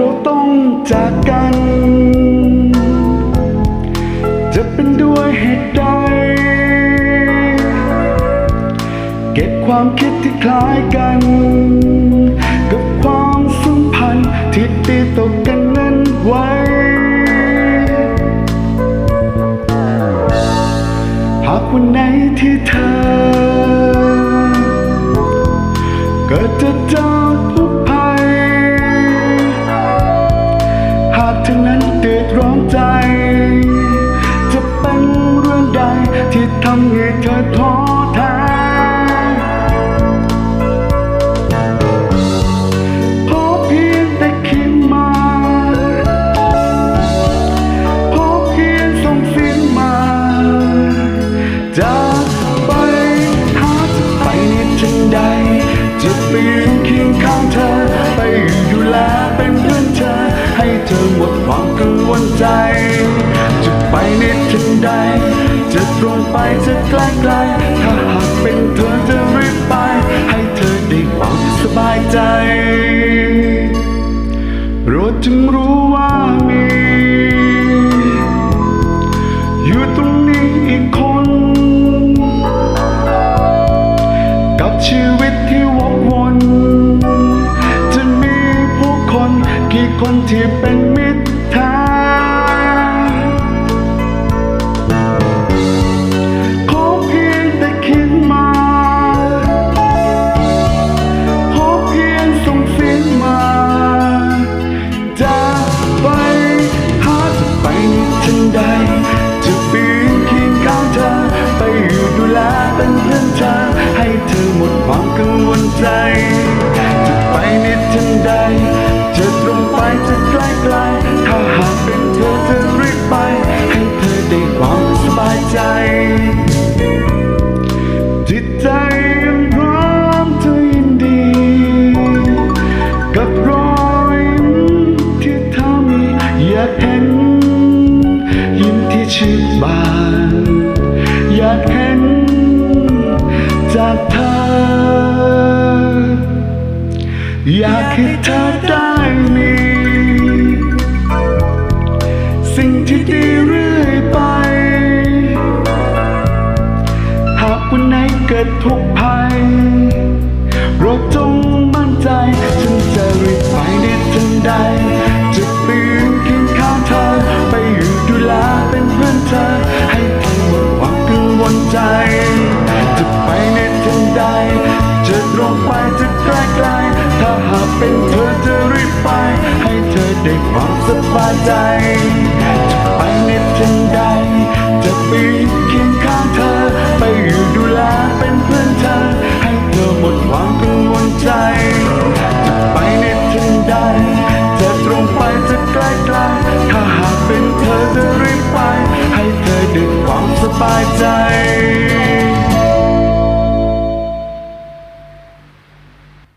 เราต้องจากกัน จะเป็นด้วยเหตุใด เก็บความคิดที่คล้ายกัน กับความสัมพันธ์ที่ตีตกกันนั้นไว้ หากวันไหนที่เธอ เกิดจะจาก ใจ จะเป็นเรื่องใดที่ทำให้เธอท้อแท้ขอเพียงแต่คิดมาขอเพียงส่งเสียงมา ตรงไปจะใกล้ไกลถ้าหากเป็นเธอจะรีบไป ให้เธอได้ความสบายใจรถจึงรู้ว่าันใดจะปืนเคียงข้างเธอ ไปอยู่ดูแลเป็นเพื่อนเธอ ให้เธอหมดความกังวลใจ จะไปในทันใดจะตรงไป บาน อยากเห็นจากเธอ อยากให้เธอได้มี สิ่งที่ดีเรื่อยไป หากวันไหนเกิดทุกข์ภัย ได้ความสบายใจ จะไปเน็ทันใด จะไปเคียงข้างเธอ ไปอยู่ดูแลเป็นเพื่อนเธอ ให้เธอหมดความกังวลใจ จะไปเน็ทันใด จะตรงไปจะใกล้ไกลถ้าหากเป็นเธอจะรีบไป ให้เธอได้ความสบายใจ